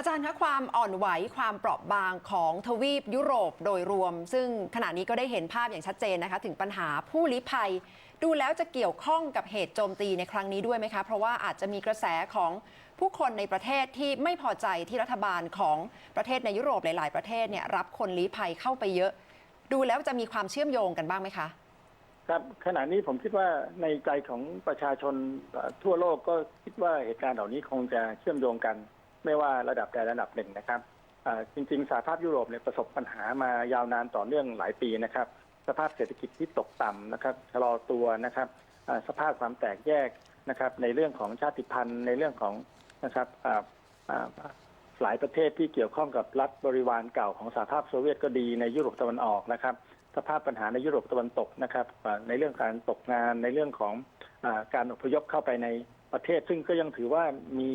อาจารย์คะความอ่อนไหวความเปราะบางของทวีปยุโรปโดยรวม ซึ่งขณะนี้ก็ได้เห็นภาพอย่างชัดเจนนะคะ ถึงปัญหาผู้ลี้ภัย ดูแล้วจะเกี่ยวข้องกับเหตุโจมตีในครั้งนี้ด้วยไหมคะ เพราะว่าอาจจะมีกระแสของผู้คนในประเทศที่ไม่พอใจที่รัฐบาลของประเทศในยุโรปหลาย ๆ ประเทศเนี่ยรับคนลี้ภัยเข้าไปเยอะ ดูแล้วจะมีความเชื่อมโยงกันบ้างไหมคะ ครับขณะนี้ผมคิดว่าในใจของประชาชนทั่วโลกก็คิดว่าเหตุการณ์เหล่านี้คงจะเชื่อมโยงกัน ไม่ว่าระดับใดระดับหนึ่งนะครับจริงๆสหภาพยุโรปเนี่ยประสบปัญหามายาวนานต่อเนื่องหลายปีนะครับ สภาพเศรษฐกิจที่ตกต่ำนะครับชะลอตัวนะครับสภาพความแตกแยกนะครับ ในเรื่องของชาติพันธุ์ ในเรื่องของนะครับหลายประเทศที่เกี่ยวข้องกับรัฐบริวารเก่าของสหภาพโซเวียตก็ดีในยุโรปตะวันออกนะครับ สภาพปัญหาในยุโรปตะวันตกนะครับในเรื่องการตกงานในเรื่องของอการอพยพเข้าไปในประเทศ ซึ่งก็ยังถือว่ามี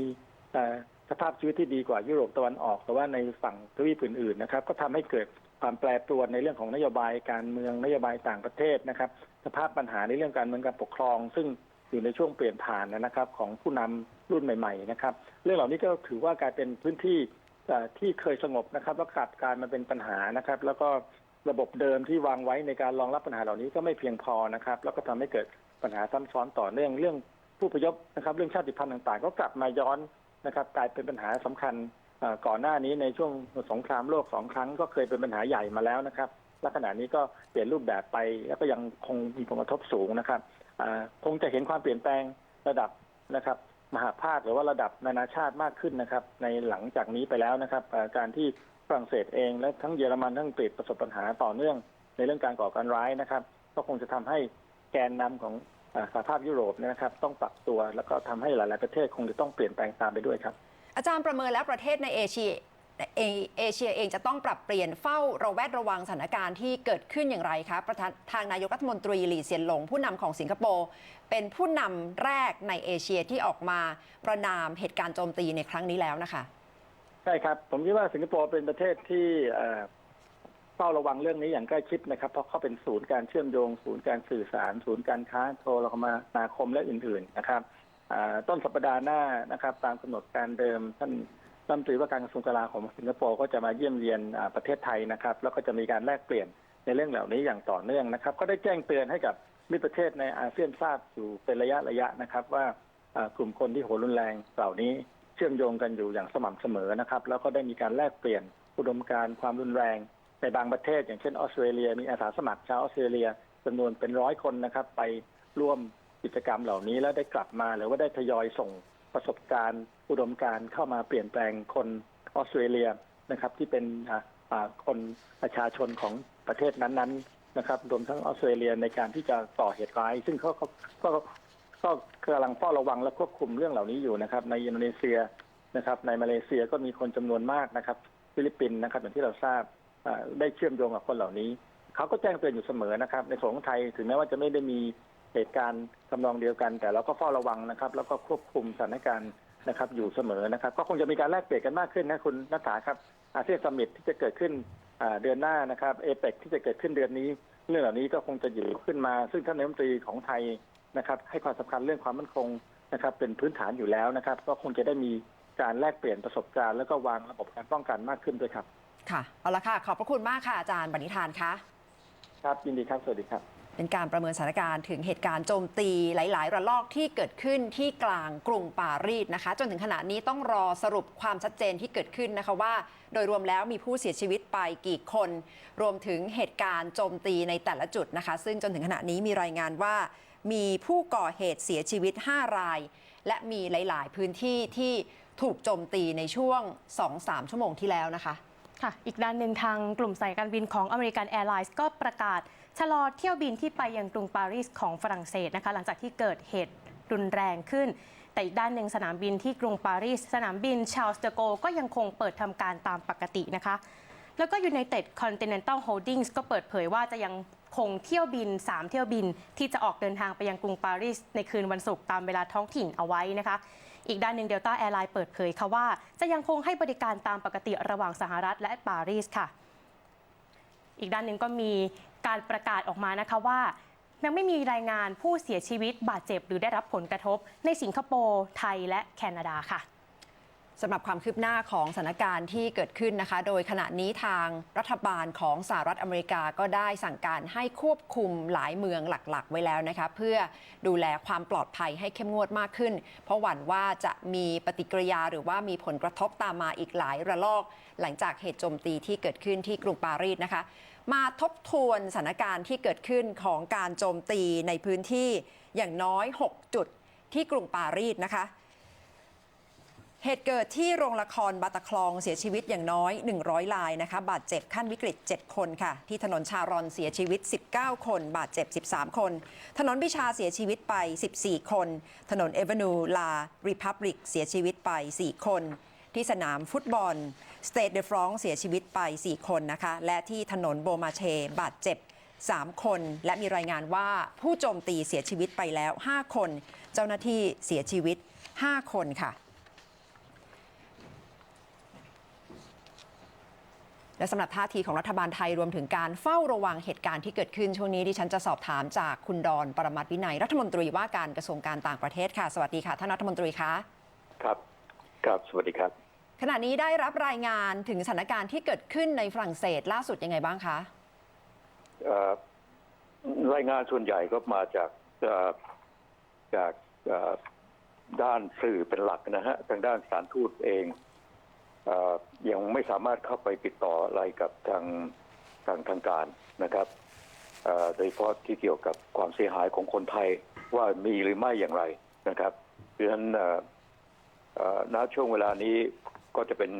ภาพชีวิตที่ดีกว่ายุโรปตะวันออก แต่ว่าในฝั่งทวีปอื่นๆนะครับ ก็ทำให้เกิดความแปรปรวนในเรื่องของนโยบายการเมืองนโยบายต่างประเทศนะครับ สภาพปัญหาในเรื่องการเมืองการปกครอง ซึ่งอยู่ในช่วงเปลี่ยนผ่านนะครับ ของผู้นำรุ่นใหม่ ๆ นะครับ เรื่องเหล่านี้ก็ถือว่ากลายเป็นพื้นที่ที่เคยสงบนะครับแล้วกลับกลายมาเป็นปัญหานะครับ แล้วก็ระบบเดิมที่วางไว้ในการรองรับปัญหาเหล่านี้ก็ไม่เพียงพอนะครับ แล้วก็ทำให้เกิดปัญหาซ้ำซ้อนต่อเนื่องเรื่องผู้พยพนะครับ เรื่องชาติพันธุ์ต่างๆ ก็กลับมาย้อน นะครับกลายเป็นปัญหาสำคัญก่อนหน้านี้ในช่วงสงครามโลกสองครั้งก็เคยเป็นปัญหาใหญ่มาแล้วนะครับและขณะนี้ก็เปลี่ยนรูปแบบไปแล้วก็ยังคงมีผลกระทบสูงนะครับคงจะเห็นความเปลี่ยนแปลงระดับนะครับ มหาภาคหรือว่าระดับนานาชาติมากขึ้นนะครับ ในหลังจากนี้ไปแล้วนะครับการที่ฝรั่งเศสเองและทั้งเยอรมันทั้งอังกฤษประสบปัญหาต่อเนื่อง ในเรื่องการก่อการร้ายนะครับ ก็คงจะทำให้แกนนำของ สหภาพยุโรปเนยนะครับ ต้องปรับตัวแล้วก็ทำให้หลาย ๆ ประเทศคงจะต้องเปลี่ยนแปลงตามไปด้วยครับ อาจารย์ประเมินแล้วประเทศในเอเชียเอเอเชียเองจะต้องปรับเปลี่ยนเฝ้าระแวดระวังสถานการณ์ที่เกิดขึ้นอย่างไรคะประธานทางนายกรัฐมนตรีหลีเซียนหลงผู้นำของสิงคโปร์เป็นผู้นำแรกในเอเชียที่ออกมาประนามเหตุการณ์โจมตีในครั้งนี้แล้วนะคะ ใช่ครับ ผมคิดว่าสิงคโปร์เป็นประเทศที่ เฝ้าระวังเรื่องนี้อย่างใกล้ชิดนะครับ เพราะเขาเป็นศูนย์การเชื่อมโยง ศูนย์การสื่อสาร ศูนย์การค้าโทรคมนาคมและอื่น ๆ นะครับต้นสัปดาห์หน้านะครับ ตามกำหนดการเดิมท่านรัฐมนตรีว่าการกระทรวงกลาโหมของสิงคโปร์ก็จะมาเยี่ยมเยียนประเทศไทยนะครับ แล้วก็จะมีการแลกเปลี่ยนในเรื่องเหล่านี้อย่างต่อเนื่องนะครับ ก็ได้แจ้งเตือนให้กับมิตรประเทศในอาเซียนทราบอยู่เป็นระยะระยะนะครับ ว่ากลุ่มคนที่โหรุนแรงเหล่านี้เชื่อมโยงกันอยู่อย่างสม่ำเสมอนะครับ แล้วก็ได้มีการแลกเปลี่ยนอุดมการณ์ความรุนแรง ในบางประเทศ อย่างเช่นออสเตรเลีย มีอาสาสมัครชาวออสเตรเลียจำนวนเป็นร้อยคนนะครับ ไปร่วมกิจกรรมเหล่านี้แล้วได้กลับมาหรือว่าได้ทยอยส่งประสบการณ์ อุดมการณ์เข้ามาเปลี่ยนแปลงคนออสเตรเลียนะครับ ที่เป็นคนประชาชนของประเทศนั้นๆนะครับรวมทั้งออสเตรเลียในการที่จะต่อเหตุร้าย ซึ่งเขาก็ก็กำลังเฝ้าระวังและควบคุมเรื่องเหล่านี้อยู่นะครับ ในอินโดนีเซียนะครับ ในมาเลเซียก็มีคนจำนวนมากนะครับ ฟิลิปปินส์นะครับอย่างที่เราทราบ ได้เชื่อมโยงกับคนเหล่านี้เขาก็แจ้งเตือนอยู่เสมอนะครับ ในส่วนของไทยถึงแม้ว่าจะไม่ได้มีเหตุการณ์ทำนองเดียวกัน แต่เราก็เฝ้าระวังนะครับ แล้วก็ควบคุมสถานการณ์นะครับ อยู่เสมอนะครับ ก็คงจะมีการแลกเปลี่ยนกันมากขึ้นนะคุณนัฐาครับอาเซียนสมิตที่จะเกิดขึ้นเดือนหน้านะครับเอเปกที่จะเกิดขึ้นเดือนนี้ เรื่องเหล่านี้ก็คงจะอยู่ขึ้นมา ซึ่งท่านนายกรัฐมนตรีของไทยนะครับ ให้ความสำคัญเรื่องความมั่นคงนะครับ เป็นพื้นฐานอยู่แล้วนะครับ ก็คงจะได้มีการแลกเปลี่ยนประสบการณ์แล้วก็วางระบบการป้องกันมากขึ้นด้วยครับ ค่ะ เอาละค่ะ ขอบพระคุณมากค่ะอาจารย์บรรณิธานคะ ครับยินดีครับ สวัสดีครับ เป็นการประเมินสถานการณ์ถึงเหตุการณ์โจมตีหลาย ๆ ระลอกที่เกิดขึ้นที่กลางกรุงปารีสนะคะ จนถึงขณะนี้ต้องรอสรุปความชัดเจนที่เกิดขึ้นนะคะว่า โดยรวมแล้วมีผู้เสียชีวิตไปกี่คน รวมถึงเหตุการณ์โจมตีในแต่ละจุดนะคะ ซึ่งจนถึงขณะนี้มีรายงานว่า มีผู้ก่อเหตุเสียชีวิต 5 ราย และมีหลาย ๆ พื้นที่ที่ถูกโจมตีในช่วง 2-3 ชั่วโมงที่แล้วนะคะ ค่ะ อีกด้านหนึ่งทางกลุ่มสายการบินของอเมริกันแอร์ไลน์ก็ประกาศ ชะลอเที่ยวบินที่ไปยังกรุงปารีสของฝรั่งเศสนะคะ หลังจากที่เกิดเหตุรุนแรงขึ้น แต่อีกด้านหนึ่งสนามบินที่กรุงปารีส สนามบินชาลส์เดอโกก็ยังคงเปิดทำการตามปกตินะคะ แล้วก็ United Continental Holdings ก็เปิดเผยว่าจะยังคงเที่ยวบิน 3 เที่ยวบินที่จะออกเดินทางไปยังกรุงปารีสในคืนวันศุกร์ตามเวลาท้องถิ่นเอาไว้นะคะ อีกด้านหนึ่งเดลต้าแอร์ไลน์เปิดเผยค่ะว่า จะยังคงให้บริการตามปกติระหว่างสหรัฐและปารีสค่ะ อีกด้านหนึ่งก็มีการประกาศออกมานะคะว่ายังไม่มีรายงานผู้เสียชีวิตบาดเจ็บหรือได้รับผลกระทบในสิงคโปร์ไทยและแคนาดาค่ะ สำหรับความคืบหน้าของสถานการณ์ที่เกิดขึ้นนะคะ โดยขณะนี้ทางรัฐบาลของสหรัฐอเมริกาก็ได้สั่งการให้ควบคุมหลายเมืองหลักๆ ไว้แล้วนะคะเพื่อดูแลความปลอดภัยให้เข้มงวดมากขึ้น เพราะหวั่นว่าจะมีปฏิกิริยาหรือว่ามีผลกระทบตามมาอีกหลายระลอก หลังจากเหตุโจมตีที่เกิดขึ้นที่กรุงปารีสนะคะ มาทบทวนสถานการณ์ที่เกิดขึ้นของการโจมตีในพื้นที่อย่างน้อย 6 จุดที่กรุงปารีสนะคะ เหตุเกิดที่โรงละครบาตาคลองเสียชีวิตอย่างน้อย 100รายนะคะ บาดเจ็บขั้นวิกฤต 7 คนค่ะ ที่ถนนชารอนเสียชีวิต 19 คน บาดเจ็บ 13 คน ถนนบิชาเสียชีวิตไป 14 คน ถนนเอเวนูลาริพับลิกเสียชีวิตไป 4 คน ที่สนามฟุตบอลสเต e เดฟรองเสียชีวิตไป 4 คนนะคะ และที่ถนนโบมาเช บาดเจ็บ 3 คน และมีรายงานว่าผู้โจมตีเสียชีวิตไปแล้ว 5 คน เจ้าหน้าที่เสียชีวิต 5 คนค่ะ และสำหรับท่าทีของรัฐบาลไทยรวมถึงการเฝ้าระวังเหตุการณ์ที่เกิดขึ้น ช่วงนี้ดิฉันจะสอบถามจากคุณดอนปรมัตถ์วินัยรัฐมนตรีว่าการกระทรวงการต่างประเทศค่ะ สวัสดีค่ะท่านรัฐมนตรีคะครับครับสวัสดีครับ ขณะนี้ได้รับรายงานถึงสถานการณ์ที่เกิดขึ้นในฝรั่งเศสล่าสุดยังไงบ้างคะเอ่อรายงานส่วนใหญ่ก็มาจากเอ่อจากเอ่อด้านสื่อเป็นหลักนะฮะทางด้านสถารทูตเองเออ ยังไม่สามารถเข้าไปติดต่ออะไรกับทางทางทางการนะครับโดยเฉพาะที่เกี่ยวกับความเสียหายของคนไทยว่ามีหรือไม่อย่างไรนะครับเพราะฉะนั้นณช่วงเวลานี้ก็จะเป็น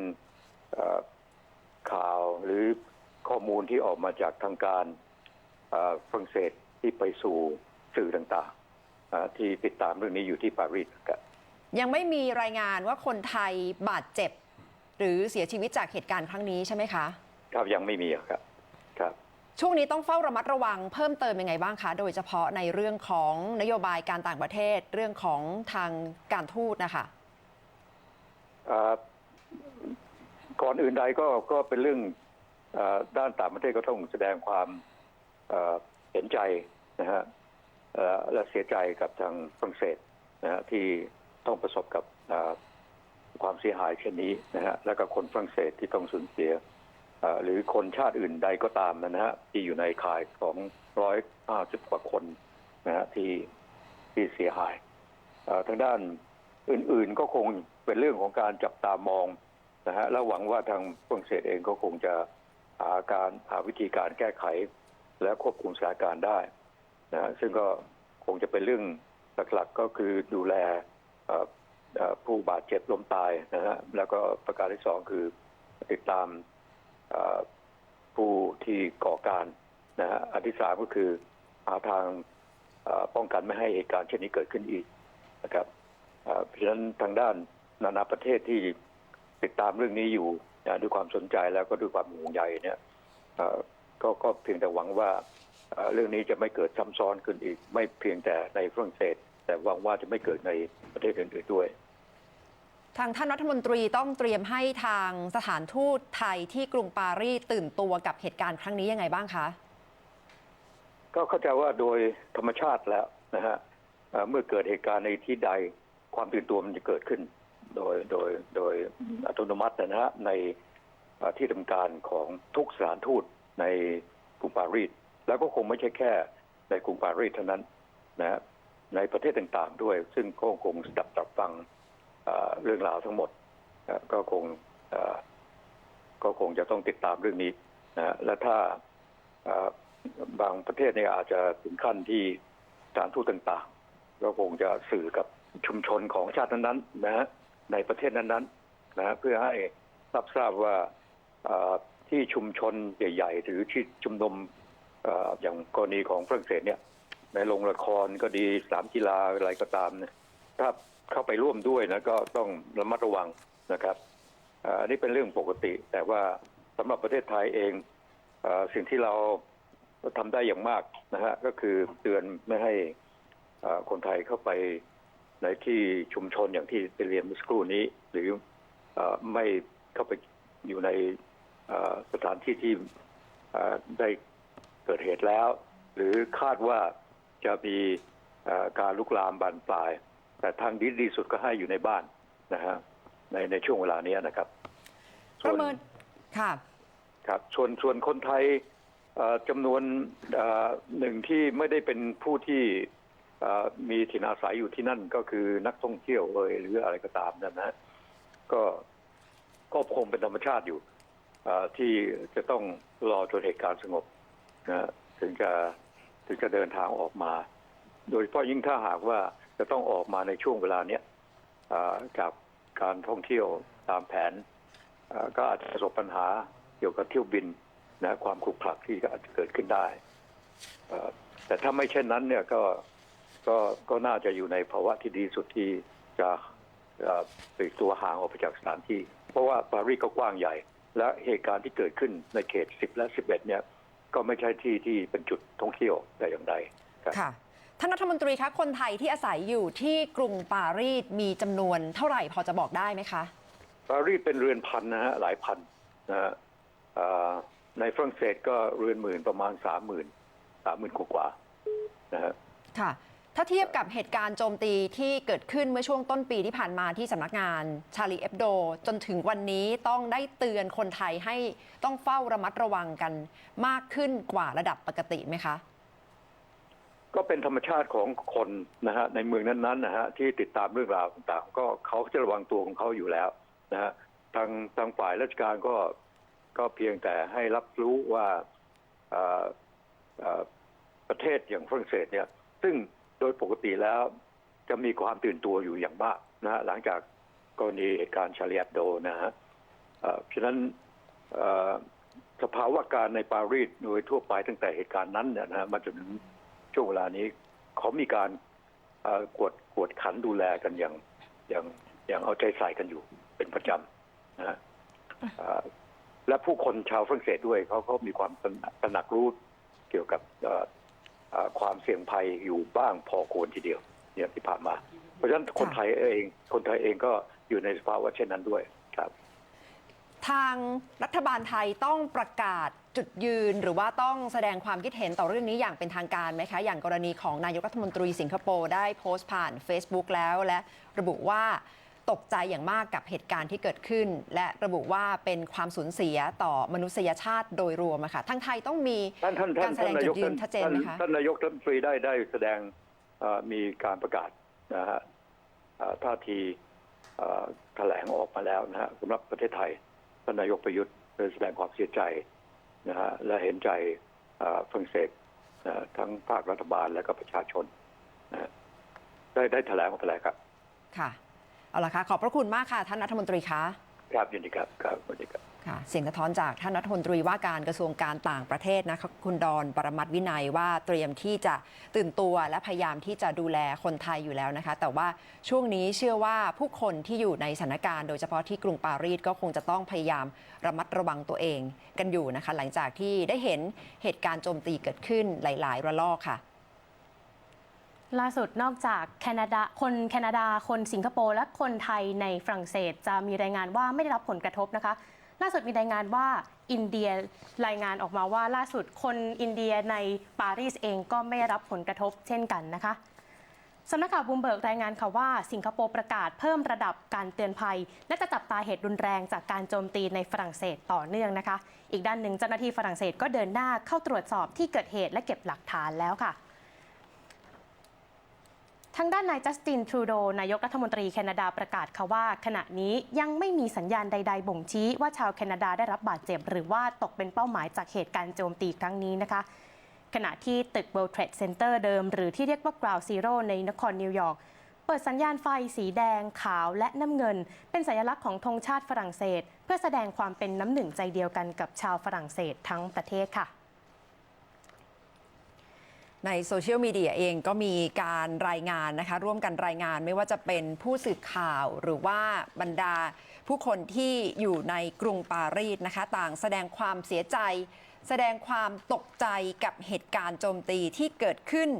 ข่าวหรือข้อมูลที่ออกมาจากทางการฝรั่งเศสที่ไปสู่สื่อต่างๆที่ติดตามเรื่องนี้อยู่ที่ปารีสครับยังไม่มีรายงานว่าคนไทยบาดเจ็บ หรือเสียชีวิตจากเหตุการณ์ครั้งนี้ใช่ไหมคะ ครับยังไม่มีอะครับครับ ช่วงนี้ต้องเฝ้าระมัดระวังเพิ่มเติมยังไงบ้างคะ โดยเฉพาะในเรื่องของนโยบายการต่างประเทศเรื่องของทางการทูตนะคะเอ่อก่อนอื่นใดก็ก็เป็นเรื่องเออด้านต่างประเทศก็ต้องแสดงความเอ่อเห็นใจนะฮะเอ่อและเสียใจกับทางฝรั่งเศสนะฮะที่ต้องประสบกับเอ่อ ความเสียหายเช่นนี้นะฮะแล้วก็คนฝรั่งเศสที่ต้องสูญเสียหรือคนชาติอื่นใดก็ตามนะฮะที่อยู่ในข่ายของร้อยห้าสิบกว่าคนนะฮะที่ที่เสียหายทางด้านอื่นๆก็คงเป็นเรื่องของการจับตามองนะฮะแล้วหวังว่าทางฝรั่งเศสเองก็คงจะหาการหาวิธีการแก้ไข และควบคุมสถานการณ์ได้นะฮะซึ่งก็คงจะเป็นเรื่องหลักๆก็คือดูแล ผู้บาดเจ็บล้มตายนะฮะแล้วก็ประการที่สองคือติดตามผู้ที่ก่อการนะฮะอันที่สามก็คือหาทางป้องกันไม่ให้เหตุการณ์เช่นนี้เกิดขึ้นอีกนะครับเพราะฉะนั้นทางด้านนานาประเทศที่ติดตามเรื่องนี้อยู่นะด้วยความสนใจแล้วก็ด้วยความห่วงใยเนี่ยก็ก็เพียงแต่หวังว่าเอ่อเรื่องนี้จะไม่เกิดซ้ำซ้อนขึ้นอีก ไม่เพียงแต่ในฝรั่งเศส แต่หวังว่าจะไม่เกิดในประเทศอื่นๆด้วย ทางท่านรัฐมนตรีต้องเตรียมให้ทางสถานทูตไทยที่กรุงปารีสตื่นตัวกับเหตุการณ์ครั้งนี้ยังไงบ้างคะ ก็เข้าใจว่าโดยธรรมชาติแล้วนะฮะเมื่อเกิดเหตุการณ์ในที่ใดความตื่นตัวมันจะเกิดขึ้น โดยโดยโดยอัตโนมัตินะฮะในที่ทำการของทุกสถานทูตในกรุงปารีสแล้วก็คงไม่ใช่แค่ในกรุงปารีสเท่านั้นนะฮะในประเทศต่างๆด้วย ซึ่งก็คงสดับตับฟัง เรื่องราวทั้งหมดก็คงก็คงจะต้องติดตามเรื่องนี้นะและถ้าบางประเทศเนี่ยอาจจะถึงขั้นที่สถานทูตต่างๆ ก็คงจะสื่อกับชุมชนของชาตินั้นๆนะฮะในประเทศนั้นๆนะฮะเพื่อให้รับทราบว่าที่ชุมชนใหญ่ๆ หรือที่ชุมนุมอออย่างกรณีของฝรั่งเศสเนี่ยในโรงละครก็ดีสนามกีฬาอะไรก็ตามเนี่ย ถ้าเข้าไปร่วมด้วยนะก็ต้องระมัดระวังนะครับอันนี้เป็นเรื่องปกติ แต่ว่าสำหรับประเทศไทยเองอสิ่งที่เราทำได้อย่างมากนะฮะก็คือเตือนไม่ให้คนไทยเข้าไปในที่ชุมชนอย่างที่ไปเรียนเมื่อสักครู่นี้ หรืออไม่เข้าไปอยู่ในสถานที่ที่ได้เกิดเหตุแล้ว หรือคาดว่าจะมีการลุกลามบานปลาย แต่ทางดีที่สุดก็ให้อยู่ในบ้านนะฮะในในช่วงเวลานี้นะครับปส่วระนเมินค่ะครับส่วนส่วนคนไทยเอ่อจำนวนเอ่อหนึ่งที่ไม่ได้เป็นผู้ที่เอ่อมีถิ่นอาศัยอยู่ที่นั่นก็คือนักท่องเที่ยวเอ่ยหรืออะไรก็ตามนั่นนะฮะก็ก็คงเป็นธรรมชาติอยู่เอ่อที่จะต้องรอจนเหตุการณ์สงบนะฮะถึงจะถึงจะเดินทางออกมา โดยเฉพาะยิ่งถ้าหากว่า จะต้องออกมาในช่วงเวลาเนี้ยจากการท่องเที่ยวตามแผนก็อาจจะประสบปัญหาเกี่ยวกับเที่ยวบินนะความขรุกขลักที่อาจจะเกิดขึ้นได้แต่ถ้าไม่เช่นนั้นเนี่ยก็ก็ก็น่าจะอยู่ในภาวะที่ดีสุดที่จะปลีกตัวห่างออกไปจากสถานที่ เพราะว่าปารีสก็กว้างใหญ่ และเหตุการณ์ที่เกิดขึ้นในเขต 10 และ 11 เนี่ย ก็ไม่ใช่ที่ที่เป็นจุดท่องเที่ยวแต่อย่างใดค่ะ ท่านรัฐมนตรีคะคนไทยที่อาศัยอยู่ที่กรุงปารีสมีจำนวนเท่าไหร่พอจะบอกได้ไหมคะ ปารีสเป็นเรือนพันนะฮะหลายพันนะฮะเอ่อในฝรั่งเศสก็เรือนหมื่นประมาณสามหมื่นสามหมื่นกว่าๆนะฮะ ค่ะ ถ้าเทียบกับเหตุการณ์โจมตีที่เกิดขึ้นเมื่อช่วงต้นปีที่ผ่านมาที่สำนักงานชาลีเอฟโด จนถึงวันนี้ต้องได้เตือนคนไทยให้ต้องเฝ้าระมัดระวังกันมากขึ้นกว่าระดับปกติไหมคะ ก็เป็นธรรมชาติของคนนะฮะในเมืองนั้นๆนะฮะที่ติดตามเรื่องราวต่างๆ ก็เขาจะระวังตัวของเขาอยู่แล้วนะฮะทางทางฝ่ายราชการก็ก็เพียงแต่ให้รับรู้ว่าประเทศอย่างฝรั่งเศสเนี่ย ซึ่งโดยปกติแล้วจะมีความตื่นตัวอยู่อย่างมากนะฮะหลังจากกรณีเหตุการณ์ชาลีแอบโดนะฮะเอ่อฉะนั้นสภาวะการในปารีสโดยทั่วไปตั้งแต่เหตุการณ์นั้นเนี่ยนะฮะมาจนถึง ช่วงเวลานี้เขามีการเอ่อกวดกวดขันดูแลกันอย่างอย่างอย่างเอาใจใส่กันอยู่เป็นประจำนะฮะเอ่อและผู้คนชาวฝรั่งเศสด้วยเขาเขามีความตระหนักตระหนักรู้เกี่ยวกับเอ่อเอ่อความเสี่ยงภัยอยู่บ้างพอควรทีเดียวเนี่ยที่ผ่านมา เพราะฉะนั้นคนไทยเอง คนไทยเองก็อยู่ในสภาวะเช่นนั้นด้วยครับ ทางรัฐบาลไทยต้องประกาศ จุดยืนหรือว่าต้องแสดงความคิดเห็นต่อเรื่องนี้อย่างเป็นทางการไหมคะ อย่างกรณีของนายกรัฐมนตรีสิงคโปร์ได้โพสต์ผ่าน Facebook แล้วและระบุว่าตกใจอย่างมากกับเหตุการณ์ที่เกิดขึ้น และระบุว่าเป็นความสูญเสียต่อมนุษยชาติโดยรวมอะค่ะทางไทยต้องมีท่านท่านท่าการนแสท่าดนงนาจุยดกยืท่านนชัดเจนท่านไหมคะท่านนายกท่านรัฐมนตรีได้ได้แสดงเอ่อมีการประกาศนะฮะเอ่อท่าทีเอ่อแถลงออกมาแล้วนะฮะสำหรับประเทศไทยท่านนายกประยุทธ์ได้แสดงความเสียใจ นะฮะและเห็นใจฝรั่งเศสนะทั้งภาครัฐบาลและก็ประชาชนนะฮะได้ได้แถลงออกไปแล้วครับ ค่ะ เอาละค่ะ ขอบพระคุณมากค่ะ ท่านรัฐมนตรีคะ ครับยินดีครับครับสวัสดีครับค่ะเสียงสะท้อนจากท่านรัฐมนตรีว่าการกระทรวงการต่างประเทศนะคะคุณดอนปรมัตวินัยว่าเตรียมที่จะตื่นตัวและพยายามที่จะดูแลคนไทยอยู่แล้วนะคะ แต่ว่าช่วงนี้เชื่อว่าผู้คนที่อยู่ในสถานการณ์โดยเฉพาะที่กรุงปารีสก็คงจะต้องพยายามระมัดระวังตัวเองกันอยู่นะคะ หลังจากที่ได้เห็นเหตุการณ์โจมตีเกิดขึ้นหลาย ๆ ระลอกค่ะ ล่าสุดนอกจากแคนาดาคนแคนาดาคนสิงคโปร์และคนไทยในฝรั่งเศส จะมีรายงานว่าไม่ได้รับผลกระทบนะคะ ล่าสุดมีรายงานว่าอินเดียรายงานออกมาว่าล่าสุดคนอินเดียในปารีสเองก็ไม่ได้รับผลกระทบเช่นกันนะคะสำนักข่าวบูมเบิร์กรายงานค่ะว่าสิงคโปร์ประกาศเพิ่มระดับการเตือนภัย และจะจับตาเหตุรุนแรงจากการโจมตีในฝรั่งเศสต่อเนื่องนะคะ อีกด้านหนึ่งเจ้าหน้าที่ฝรั่งเศสก็เดินหน้าเข้าตรวจสอบที่เกิดเหตุและเก็บหลักฐานแล้วค่ะ ทางด้านนายจัสตินทรูโดนายกรัฐมนตรีแคนาดาประกาศค่ะว่า ขณะนี้ยังไม่มีสัญญาณใด ๆ บ่งชี้ว่าชาวแคนาดาได้รับบาดเจ็บ หรือว่าตกเป็นเป้าหมายจากเหตุการณ์โจมตีครั้งนี้นะคะ ขณะที่ตึก World Trade Center เดิม หรือที่เรียกว่า Ground Zero ในนครนิวยอร์กเปิดสัญญาณไฟสีแดง ขาวและน้ำเงิน เป็นสัญลักษณ์ของธงชาติฝรั่งเศส เพื่อแสดงความเป็นน้ำหนึ่งใจเดียวกันกับชาวฝรั่งเศสทั้งประเทศค่ะ ในโซเชียลมีเดียเองก็มีการรายงานนะคะ ร่วมกันรายงานไม่ว่าจะเป็นผู้สื่อข่าวหรือว่าบรรดา ผู้คนที่อยู่ในกรุงปารีสนะคะ ต่างแสดงความเสียใจ แสดงความตกใจกับเหตุการณ์โจมตีที่เกิดขึ้น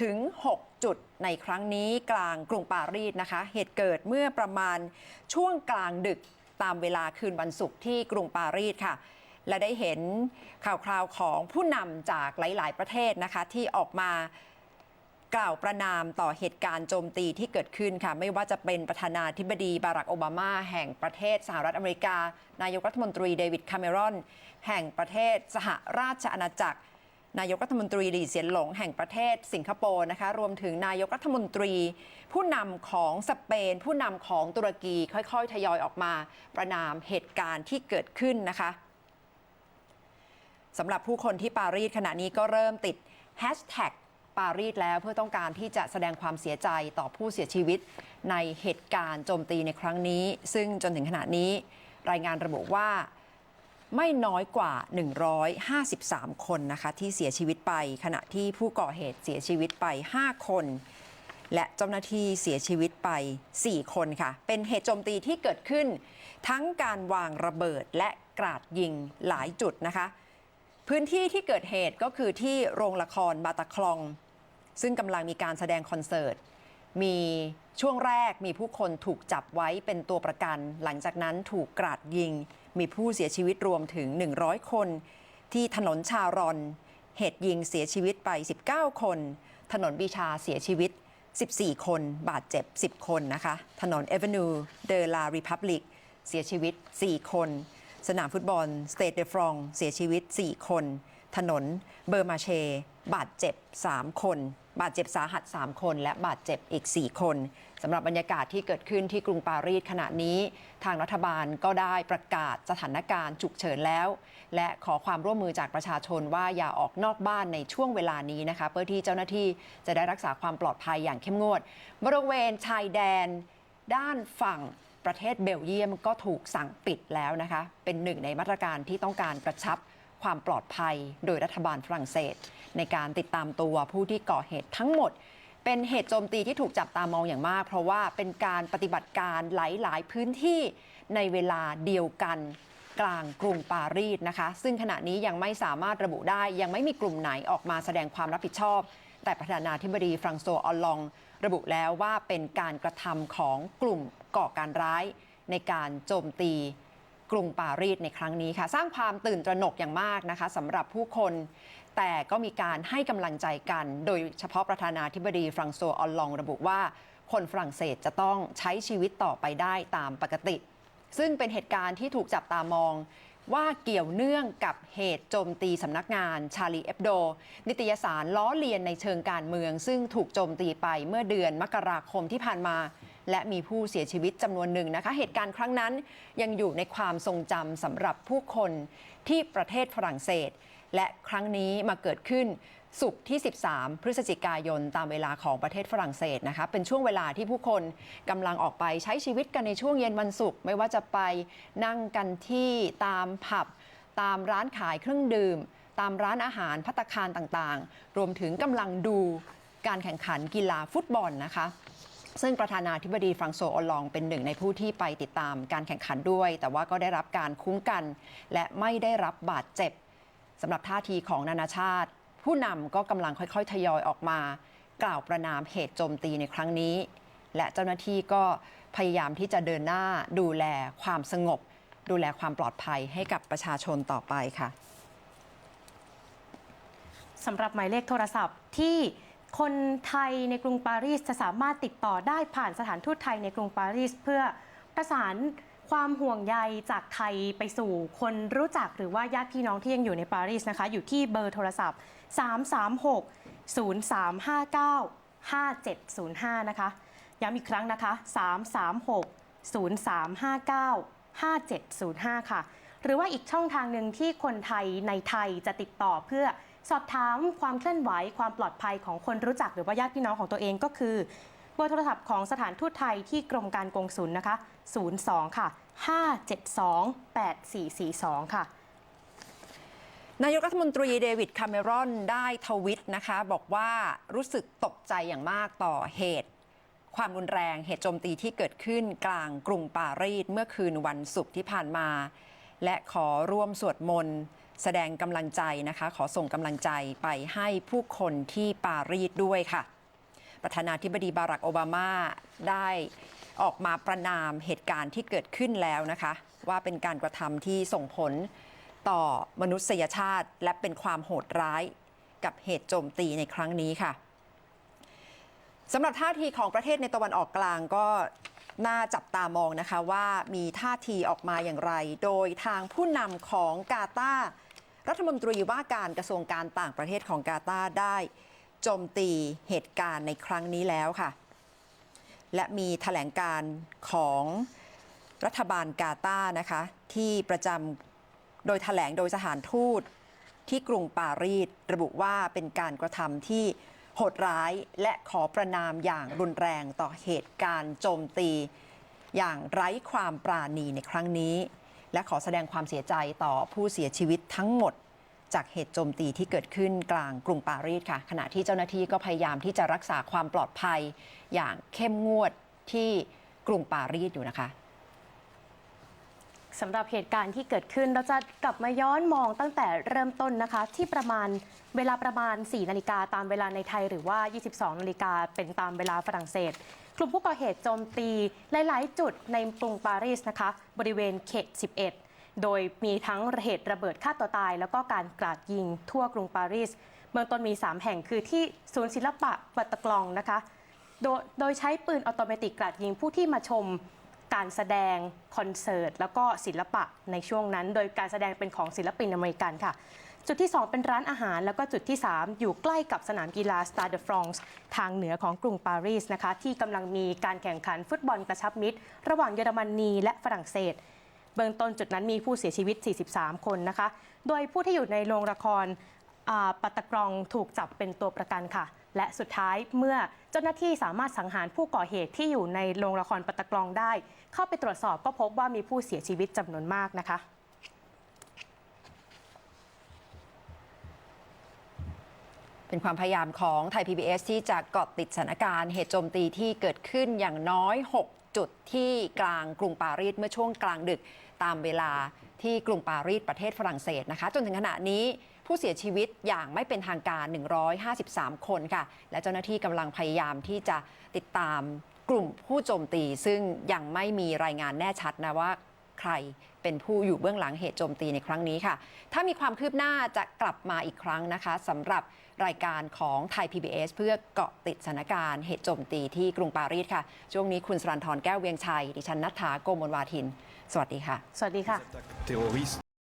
ถึง 6 จุดในครั้งนี้กลางกรุงปารีสนะคะ เหตุเกิดเมื่อประมาณช่วงกลางดึกตามเวลาคืนวันศุกร์ที่กรุงปารีสค่ะ และได้เห็นข่าวคราวของผู้นำจากหลาย ๆ ประเทศนะคะที่ออกมากล่าวประนามต่อเหตุการณ์โจมตีที่เกิดขึ้นค่ะ ไม่ว่าจะเป็นประธานาธิบดีบารักโอบามาแห่งประเทศสหรัฐอเมริกา นายกรัฐมนตรีเดวิดคาเมรอน แห่งประเทศสหราชอาณาจักร นายกรัฐมนตรีหลีเสียนหลงแห่งประเทศสิงคโปร์นะคะรวมถึงนายกรัฐมนตรี ผู้นำของสเปน ผู้นำของตุรกีค่อยๆ ทยอยออกมา ประนามเหตุการณ์ที่เกิดขึ้นนะคะ สำหรับผู้คนที่ปารีสขณะนี้ก็เริ่มติดแฮชแท็กปารีสแล้วเพื่อต้องการที่จะแสดงความเสียใจต่อผู้เสียชีวิต ในเหตุการณ์โจมตีในครั้งนี้ ซึ่งจนถึงขณะนี้รายงานระบุว่าไม่น้อยกว่า 153 คนนะคะที่เสียชีวิตไป ขณะที่ผู้ก่อเหตุเสียชีวิตไป 5 คน และเจ้าหน้าที่เสียชีวิตไป 4 คนค่ะ เป็นเหตุโจมตีที่เกิดขึ้น ทั้งการวางระเบิดและกราดยิงหลายจุดนะคะ พื้นที่ที่เกิดเหตุก็คือที่โรงละครบาตาคลอง ซึ่งกำลังมีการแสดงคอนเสิร์ต มีช่วงแรกมีผู้คนถูกจับไว้เป็นตัวประกัน หลังจากนั้นถูกกราดยิง มีผู้เสียชีวิตรวมถึง 100 คน ที่ถนนชารอน เหตุยิงเสียชีวิตไป 19 คน ถนนบีชาเสียชีวิต 14 คน บาดเจ็บ 10 คนนะคะ ถนนเอเวนูเดลาริพับลิกเสียชีวิต 4 คน สนามฟุตบอลสเตเดฟรองเสียชีวิต 4 คน ถนนเบอร์มาเช บาดเจ็บ 3 คน บาดเจ็บสาหัส 3 คน และบาดเจ็บอีก 4 คนสำหรับบรรยากาศที่เกิดขึ้นที่กรุงปารีสขณะนี้ ทางรัฐบาลก็ได้ประกาศสถานการณ์ฉุกเฉินแล้ว และขอความร่วมมือจากประชาชนว่าอย่าออกนอกบ้านในช่วงเวลานี้นะคะ เพื่อที่เจ้าหน้าที่จะได้รักษาความปลอดภัยอย่างเข้มงวด บริเวณชายแดน ด้านฝั่ง ประเทศเบลเยียมก็ถูกสั่งปิดแล้วนะคะ เป็นหนึ่งในมาตรการที่ต้องการกระชับความปลอดภัยโดยรัฐบาลฝรั่งเศส ในการติดตามตัวผู้ที่ก่อเหตุทั้งหมด เป็นเหตุโจมตีที่ถูกจับตามองอย่างมาก เพราะว่าเป็นการปฏิบัติการหลาย ๆ พื้นที่ในเวลาเดียวกันกลางกรุงปารีสนะคะ ซึ่งขณะนี้ยังไม่สามารถระบุได้ ยังไม่มีกลุ่มไหนออกมาแสดงความรับผิดชอบ แต่ประธานาธิบดีฟรังโซออลลอง ระบุแล้วว่าเป็นการกระทำของกลุ่มก่อการร้ายในการโจมตีกรุงปารีสในครั้งนี้ค่ะ สร้างความตื่นตระหนกอย่างมากนะคะสำหรับผู้คน แต่ก็มีการให้กำลังใจกัน โดยเฉพาะประธานาธิบดีฟรังโซออลลองระบุว่าคนฝรั่งเศสจะต้องใช้ชีวิตต่อไปได้ตามปกติ ซึ่งเป็นเหตุการณ์ที่ถูกจับตามอง ว่าเกี่ยวเนื่องกับเหตุโจมตีสำนักงานชาลีเอฟโด นิตยสารล้อเลียนในเชิงการเมือง ซึ่งถูกโจมตีไปเมื่อเดือนมกราคมที่ผ่านมา และมีผู้เสียชีวิตจำนวนหนึ่งนะคะ เหตุการณ์ครั้งนั้นยังอยู่ในความทรงจำสำหรับผู้คนที่ประเทศฝรั่งเศส และครั้งนี้มาเกิดขึ้น สุกร์ที่ 13 พฤศจิกายนตามเวลาของประเทศฝรั่งเศสนะคะ เป็นช่วงเวลาที่ผู้คนกำลังออกไปใช้ชีวิตกันในช่วงเย็นวันศุกร์ไม่ว่าจะไปนั่งกันที่ตามผับ ตามร้านขายเครื่องดื่ม ตามร้านอาหารพัตตาคารต่างๆ รวมถึงกำลังดูการแข่งขันกีฬาฟุตบอลนะคะซึ่งประธานาธิบดีฟรังโซออลองเป็นหนึ่งในผู้ที่ไปติดตามการแข่งขันด้วย แต่ว่าก็ได้รับการคุ้มกัน และไม่ได้รับบาดเจ็บสำหรับท่าทีของนานาชาติ ผู้นำก็กำลังค่อยๆ ทยอยออกมา กล่าวประนามเหตุโจมตีในครั้งนี้ และเจ้าหน้าที่ก็พยายามที่จะเดินหน้าดูแลความสงบ ดูแลความปลอดภัยให้กับประชาชนต่อไปค่ะสำหรับหมายเลขโทรศัพท์ที่คนไทยในกรุงปารีสจะสามารถติดต่อได้ผ่านสถานทูตไทยในกรุงปารีส เพื่อประสานความห่วงใยจากไทยไปสู่คนรู้จักหรือว่าญาติพี่น้องที่ยังอยู่ในปารีสนะคะ อยู่ที่เบอร์โทรศัพท์ 336 0359 5705 นะคะ ย้ำอีกครั้งนะคะ 336 0359 5705 ค่ะ หรือว่าอีกช่องทางหนึ่งที่คนไทยในไทยจะติดต่อเพื่อสอบถามความเคลื่อนไหวความปลอดภัยของคนรู้จักหรือว่าญาติพี่น้องของตัวเองก็คือเบอร์โทรศัพท์ของสถานทูตไทยที่กรมการกงสุลนะคะ 02 ค่ะ 572 8442 ค่ะ นายกรัฐมนตรีเดวิดคาเมรอนได้ทวิตนะคะ บอกว่ารู้สึกตกใจอย่างมากต่อเหตุ ความรุนแรงเหตุโจมตีที่เกิดขึ้นกลางกรุงปารีสเมื่อคืนวันศุกร์ที่ผ่านมา และขอร่วมสวดมนต์แสดงกำลังใจนะคะ ขอส่งกำลังใจไปให้ผู้คนที่ปารีสด้วยค่ะ ประธานาธิบดีบารักโอบามาได้ออกมาประนามเหตุการณ์ที่เกิดขึ้นแล้วนะคะ ว่าเป็นการกระทำที่ส่งผล ต่อมนุษยชาติ และเป็นความโหดร้ายกับเหตุโจมตีในครั้งนี้ค่ะสำหรับท่าทีของประเทศในตะวันออกกลางก็น่าจับตามองนะคะว่ามีท่าทีออกมาอย่างไร โดยทางผู้นำของกาตาร์รัฐมนตรีว่าการกระทรวงการต่างประเทศของกาตาร์ได้โจมตีเหตุการณ์ในครั้งนี้แล้วค่ะ และมีแถลงการของรัฐบาลกาตาร์นะคะที่ประจำ โดยแถลงโดยสถานทูตที่กรุงปารีสระบุว่าเป็นการกระทำที่โหดร้ายและขอประนามอย่างรุนแรงต่อเหตุการณ์โจมตี อย่างไร้ความปราณีในครั้งนี้ และขอแสดงความเสียใจต่อผู้เสียชีวิตทั้งหมด จากเหตุโจมตีที่เกิดขึ้นกลางกรุงปารีสค่ะ ขณะที่เจ้าหน้าที่ก็พยายามที่จะรักษาความปลอดภัย อย่างเข้มงวดที่กรุงปารีสอยู่นะคะ สำหรับเหตุการณ์ที่เกิดขึ้นเราจะกลับมาย้อนมองตั้งแต่เริ่มต้นนะคะ ที่ประมาณเวลาประมาณ 4 นาฬิกาตามเวลาในไทยหรือว่า 22 นาฬิกาเป็นตามเวลาฝรั่งเศส กลุ่มผู้ก่อเหตุโจมตีหลาย ๆ จุดในกรุงปารีสนะคะ บริเวณเขต 11 โดยมีทั้งเหตุระเบิดฆ่าตัวตาย แล้วก็การกราดยิงทั่วกรุงปารีสเบื้องต้นมี 3 แห่งคือที่ศูนย์ศิลปะบัตตกลองนะคะโดยโดยใช้ปืนออโตเมติกกราดยิงผู้ที่มาชม การแสดงคอนเสิร์ตแล้วก็ศิลปะในช่วงนั้น โดยการแสดงเป็นของศิลปินอเมริกันค่ะ จุดที่ 2 เป็นร้านอาหาร แล้วก็จุดที่ 3 อยู่ใกล้กับสนามกีฬา Stade de France ทางเหนือของกรุงปารีสนะคะที่กำลังมีการแข่งขันฟุตบอลกระชับมิตร ระหว่างเยอรมนีและฝรั่งเศสเบื้องต้นจุดนั้นมีผู้เสียชีวิต 43 คนนะคะ โดยผู้ที่อยู่ในโรงละครปัตตะกรองถูกจับเป็นตัวประกันค่ะ และสุดท้ายเมื่อเจ้าหน้าที่สามารถสังหารผู้ก่อเหตุที่อยู่ในโรงละครปตะกรองได้ เข้าไปตรวจสอบก็พบว่ามีผู้เสียชีวิตจำนวนมากนะคะเป็นความพยายามของไทย PBS ที่จะเกาะติดสถานการณ์เหตุโจมตีที่เกิดขึ้นอย่างน้อย 6 จุดที่กลางกรุงปารีสเมื่อช่วงกลางดึกตามเวลาที่กรุงปารีสประเทศฝรั่งเศสนะคะ จนถึงขณะนี้ ผู้เสียชีวิตอย่างไม่เป็นทางการ 153 คนค่ะ และเจ้าหน้าที่กำลังพยายามที่จะติดตามกลุ่มผู้โจมตี ซึ่งยังไม่มีรายงานแน่ชัดนะว่าใครเป็นผู้อยู่เบื้องหลังเหตุโจมตีในครั้งนี้ค่ะ ถ้ามีความคืบหน้าจะกลับมาอีกครั้งนะคะสำหรับรายการของไทย PBS เพื่อเกาะติดสถานการณ์เหตุโจมตีที่กรุงปารีสค่ะ ช่วงนี้คุณสรันทรแก้วเวียงชัย ดิฉันนัทธาโกมลวาทิน สวัสดีค่ะ สวัสดีค่ะ